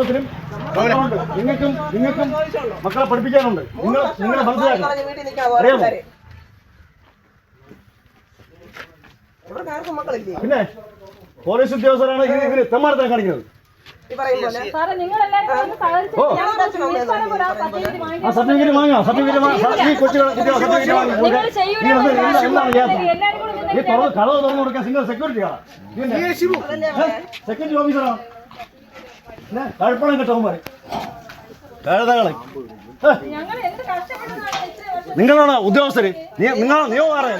മക്കളുണ്ട്. നിങ്ങൾക്കും നിങ്ങൾക്കും മക്കളെ പഠിപ്പിക്കാനുണ്ട്. നിങ്ങൾ നിങ്ങളെ മനസ്സിലാക്കണം. വീട്ടിൽ നിൽക്കാൻ അറിയാമോ? ആൾക്കാര്. ആർക്കും മക്കളില്ലേ പിന്നെ പോലീസ് ഉദ്യോഗസ്ഥരാണ് ഇതിന് ഇതിന് തെമ്മാരത്തെ കാണിക്കുന്നത് ആ സർട്ടിഫിക്കറ്റ് ആ വാങ്ങിക്കാൻ സർട്ടിഫിക്കറ്റ് വാങ്ങാം സർട്ടിഫിക്കറ്റ് വാങ്ങാം. ഈ കൊച്ചുകൾ സർട്ടിഫിക്കറ്റ് വാങ്ങി. നിങ്ങൾ ചെയ്യൂല നിങ്ങൾ എന്ത് എന്താണ് എന്താണ് ചെയ്യാത്തത് എല്ലാവരും ഈ തുറന്ന് കടവ് തുറന്നു കൊടുക്കാൻ സിംഗിൾ സെക്യൂരിറ്റി സെക്യൂരിറ്റി ഓഫീസറാണ് കഴപ്പണം കിട്ടവന്മാര് കഴുതകളെ. നിങ്ങളാണ് ഉദ്യോഗസ്ഥര്? നീ- നിങ്ങൾ നിയമം അറിയാം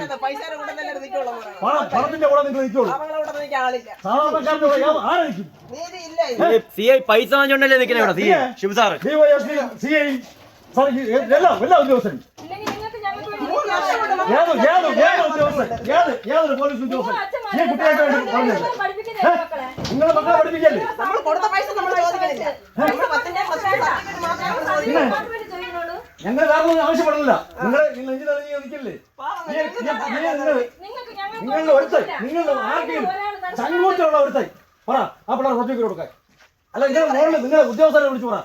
പണത്തിന്റെ കൂടെ നിങ്ങൾ നിൽക്കുള്ളൂ. കൂടെ. സി ഐ പൈസ വാങ്ങിച്ചോണ്ടല്ലേ നിക്കണേ ഇവിടെ C I Siva sir. C I sir എല്ലാം എല്ലാ ഉദ്യോഗസ്ഥരും. ഏത് ഏത് ഏത് ഉദ്യോഗസ്ഥൻ? ഏത് ഏതൊരു പോലീസ് ഉദ്യോഗസ്ഥൻ? ഈ കുട്ടികൾക്ക് വേണ്ടി പറഞ്ഞത് മക്കളെ. നിങ്ങളെ മക്കളെ പഠിപ്പിക്കല്ലേ? നമ്മൾ കൊടുത്ത പൈസ നമ്മൾ ചോദിക്കുന്നില്ല? നമ്മൾ പത്തിന്റെ ഞങ്ങൾ വേറെ ഒന്നും ആവശ്യപ്പെടുന്നില്ല നിങ്ങൾ നിങ്ങൾ നെഞ്ചിലറിഞ്ഞ് നിൽക്കില്ലേ നിങ്ങൾ നിങ്ങളുടെ ഒരുത്തൻ നിങ്ങളുടെ ഒരു തൈ ഒരുത്തൻ. പറ ആ പിള്ളേർ സർട്ടിഫിക്കറ്റ് കൊടുക്കാൻ. അല്ല നിങ്ങളുടെ മോളിൽ നിങ്ങളെ ഉദ്യോഗസ്ഥരെ വിളിച്ചു പറ.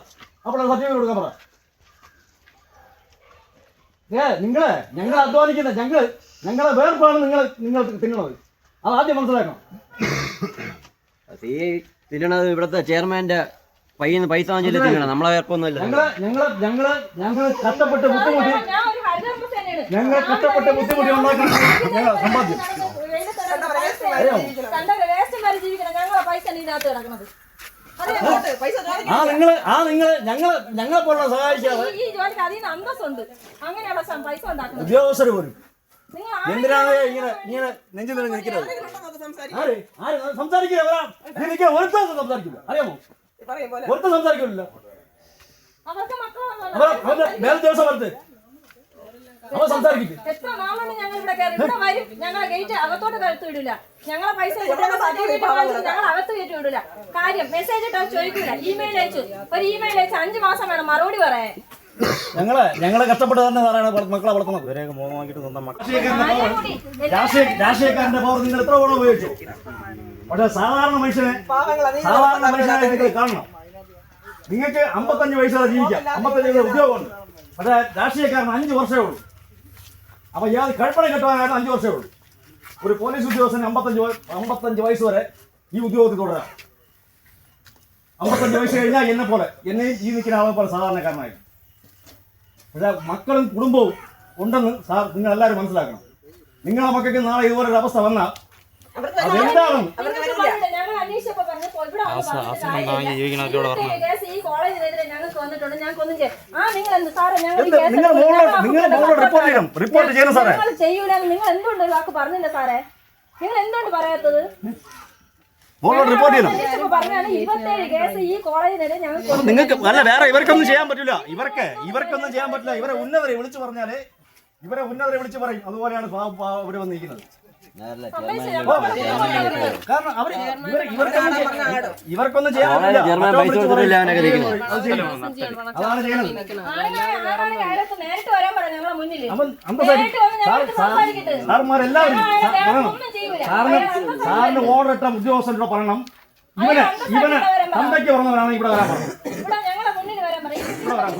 ആ പിള്ളേർ സർട്ടിഫിക്കറ്റ് കൊടുക്കാൻ പറ. ഏ നിങ്ങളെ ഞങ്ങൾ അധ്വാനിക്കുന്ന ഞങ്ങൾ ഞങ്ങളെ വേർപ്പാണ് നിങ്ങൾ നിങ്ങൾ തിന്നണത് അത് ആദ്യം മനസ്സിലാക്കണം. സി ഐ തിന്നണത് ഇവിടുത്തെ ചെയർമാന്റെ പയ്യന്ന് പൈസ വാങ്ങിച്ചില്ല തിന്നണം. നമ്മളെ വേർപ്പൊന്നുമില്ല ഞങ്ങളെ ഞങ്ങളെ ഞങ്ങളെ ഞങ്ങൾ കഷ്ടപ്പെട്ട് ബുദ്ധിമുട്ടി ഞങ്ങൾ കഷ്ടപ്പെട്ട് ബുദ്ധിമുട്ടി ഉണ്ടാക്കി ഞങ്ങൾ സമ്പാദ്യം. ആ നിങ്ങൾ ആ നിങ്ങൾ ഞങ്ങളെ ഞങ്ങളെ പോലുള്ള സഹായിക്കാതെ ഉദ്യോഗസ്ഥർ പോലും. എന്തിനാണ് ഇങ്ങനെ ഇങ്ങനെ നെഞ്ചു നിറഞ്ഞ് നിൽക്കുന്നത്? നമുക്ക് ആര്? ആര്? സംസാരിക്കില്ല വരാം നീ നിൽക്കാൻ ഒരുത്തം സംസാരിക്കില്ല. അറിയാമോ? ഒരുത്തം ദിവസം അവൻ എത്ര നാളാണ് ഞങ്ങൾ ഇവിടെ കയറി ഇവിടെ വരും. ഞങ്ങളെ ഗേറ്റ് അകത്തോട്ട് കയറ്റി വിടില്ല. ഞങ്ങളെ പൈസ ഞങ്ങൾ അകത്ത് കയറ്റി വിടില്ല. കാര്യം മെസ്സേജ് ഇട്ടോ ചോദിക്കൂല ഇമെയിൽ അയച്ചു. ഒരു ഇമെയിൽ അയച്ചു അഞ്ചു മാസം വേണം മറുപടി പറയാൻ. ഞങ്ങളെ ഞങ്ങളെ കഷ്ടപ്പെട്ട് തന്നെ സാറാണ് മക്കളെ വളർത്തുന്നത്. ഇവരെയൊക്കെ മോഹം വാങ്ങിയിട്ട് സ്വന്തം മക്കൾ രാഷ്ട്രീയക്കാരന്റെ പവർ നിങ്ങൾ എത്ര ഗുണം ഉപയോഗിച്ചു? പക്ഷെ സാധാരണ മനുഷ്യനെ സാധാരണ മനുഷ്യനെ നിങ്ങൾ കാണണം. നിങ്ങൾക്ക് അമ്പത്തഞ്ച് വയസ്സ് വരെ ജീവിക്കാം അമ്പത്തഞ്ച് വയസ്സ് ഉദ്യോഗമുണ്ട്. പക്ഷേ രാഷ്ട്രീയക്കാരന് അഞ്ച് വർഷമേ ഉള്ളൂ. അപ്പൊ ഇയാൾ കഴിപ്പണ കെട്ടുവാനായിരുന്നു അഞ്ച് വർഷമേ ഉള്ളൂ. ഒരു പോലീസ് ഉദ്യോഗസ്ഥന് അമ്പത്തഞ്ച് അമ്പത്തഞ്ച് വയസ്സ് വരെ ഈ ഉദ്യോഗത്തിൽ തുടരാം. അമ്പത്തഞ്ച് വയസ്സ് കഴിഞ്ഞാൽ എന്നെ പോലെ എന്നെയും ഈ നിൽക്കുന്ന ആളെ പോലെ സാധാരണക്കാരനായി. പക്ഷേ മക്കളും കുടുംബവും ഉണ്ടെന്ന് സാർ നിങ്ങൾ എല്ലാവരും മനസ്സിലാക്കണം. നിങ്ങളെ മക്കൾക്ക് നാളെ ഇതുപോലെ ഒരു അവസ്ഥ വന്നാൽ അതെന്താണെന്ന് നിങ്ങൾ മോളോട് റിപ്പോർട്ട് ചെയ്യണം. റിപ്പോർട്ട് ചെയ്യണം സാറേ. നിങ്ങൾ എന്തുകൊണ്ട് ഒരു വാക്ക് പറഞ്ഞില്ല സാറേ? നിങ്ങൾ എന്തുകൊണ്ട് പറയാത്തത്? മോളോട് റിപ്പോർട്ട് ചെയ്യണം. നിങ്ങൾക്ക് അല്ല വേറെ ഇവർക്കൊന്നും ചെയ്യാൻ പറ്റില്ല. ഇവർക്ക് ഇവർക്കൊന്നും ചെയ്യാൻ പറ്റില്ല. ഇവരെ ഉന്നതരെ വിളിച്ചു പറഞ്ഞാൽ ഇവരെ ഉന്നതരെ വിളിച്ചു പറയും. അതുപോലെയാണ് അവർ വന്നിരിക്കുന്നത്. കാരണം അവർ ഇവർ ഇവർക്കൊന്നും ചെയ്യാൻ- ഇവർക്കൊന്നും ചെയ്യാൻ പറ്റില്ല. അതാണ് ചെയ്യുന്നത്. സാർമാരെല്ലാവരും പറയണം. സാറിന് സാറിന് ഓർഡർ ഇട്ട ഉദ്യോഗസ്ഥനോട് പറയണം. ഇവന് ഇവന് തന്തയ്ക്ക് പറഞ്ഞവരാണ് ഇവിടെ വരാൻ പറഞ്ഞത്. ഇവിടെ വരാൻ